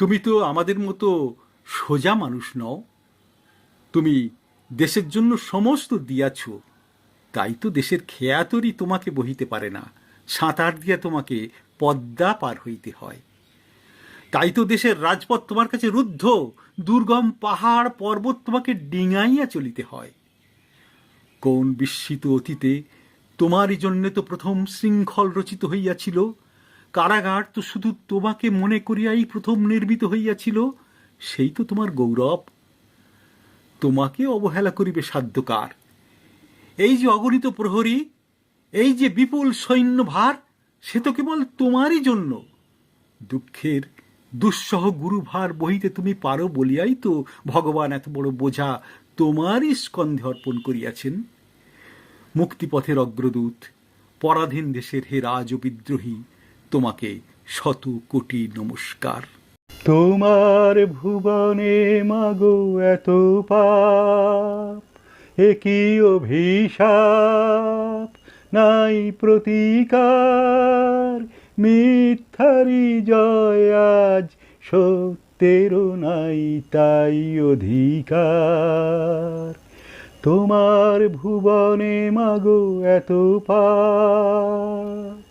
তুমি তো আমাদের মতো সোজা মানুষ নও। তুমি দেশের জন্য সমস্ত দিয়াছ। তাই তো দেশের খেয়াতরি তোমাকে বহিতে পারে না, সাঁতার দিয়া তোমাকে পদ্মা পার হইতে হয়। তাই তো দেশের রাজপথ তোমার কাছে রুদ্ধ, দুর্গম পাহাড় পর্বত তোমাকে ডিঙাইয়া চলিতে হয়। কোন বিস্মিত অতীতে তোমারই জন্য তো প্রথম শৃঙ্খল রচিত হইয়াছিল কারাগার তো শুধু তোমাকে মনে করিয়াই প্রথম নির্মিত হইয়াছিল, সেই তো তোমার গৌরব। তোমাকে অবহেলা করিবে সাধ্যকার। এই যে অগণিত প্রহরী, এই যে বিপুল সৈন্যভার, সে তো কেবল তোমারই জন্য। দুঃখের, দুঃসহ গুরুভার বহিতে তুমি পারো বলিয়াই তো ভগবান এত বড় বোঝা তোমারই স্কন্ধে অর্পণ করিয়াছেন। মুক্তিপথের অগ্রদূত, পরাধীন দেশের হে রাজ বিদ্রোহী তোমাকে শত কোটি নমস্কার। তোমার ভুবনে মাগো এত পাপ, একই অভিশাপ, নাই প্রতিকার, মিথ্যারি জয় আজ সত্যেরও নাই তাই অধিকার। তোমার ভুবনে মাগো এত পাপ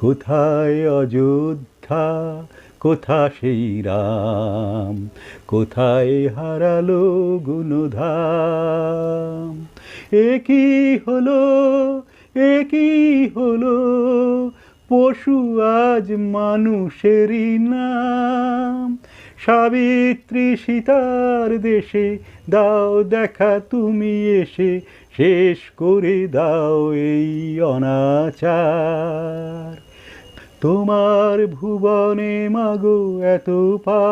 কোথায় অযোধ্যা? কোথা সেই রাম? কোথায় হারালো গুণধাম? একই হলো? একই হলো? পশু আজ মানুষেরই নাম। সাবিত্রী সীতার দেশে দাও দেখা তুমি এসে, শেষ করে দাও এই অনাচার। তোমার ভুবনে মাগো এত পা